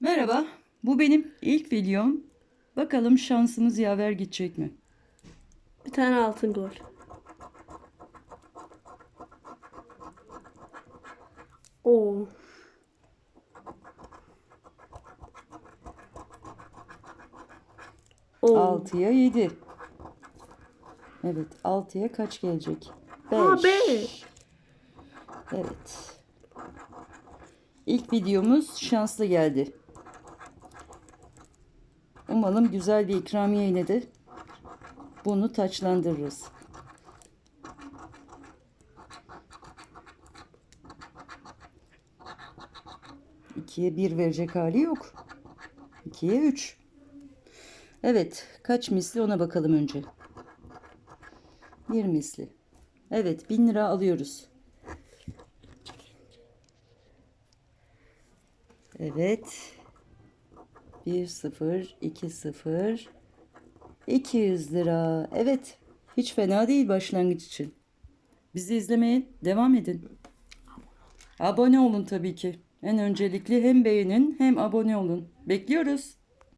Merhaba, bu benim ilk videom. Bakalım şansımız yaver gidecek mi? Bir tane altın gol. Oo. Oo. 6'ya 7. Evet, 6'ya kaç gelecek? 5. Ha, beş. Evet. İlk videomuz şanslı geldi. Umalım güzel bir ikramiye yine de bunu taçlandırırız. İkiye bir verecek hali yok. İkiye üç. Evet, kaç misli ona bakalım önce. Bir misli. Evet, bin lira alıyoruz. Evet. 1 0 2 0 200 lira. Evet. Hiç fena değil başlangıç için. Bizi izlemeye devam edin. Abone olun tabii ki. En öncelikli hem beğenin hem abone olun. Bekliyoruz.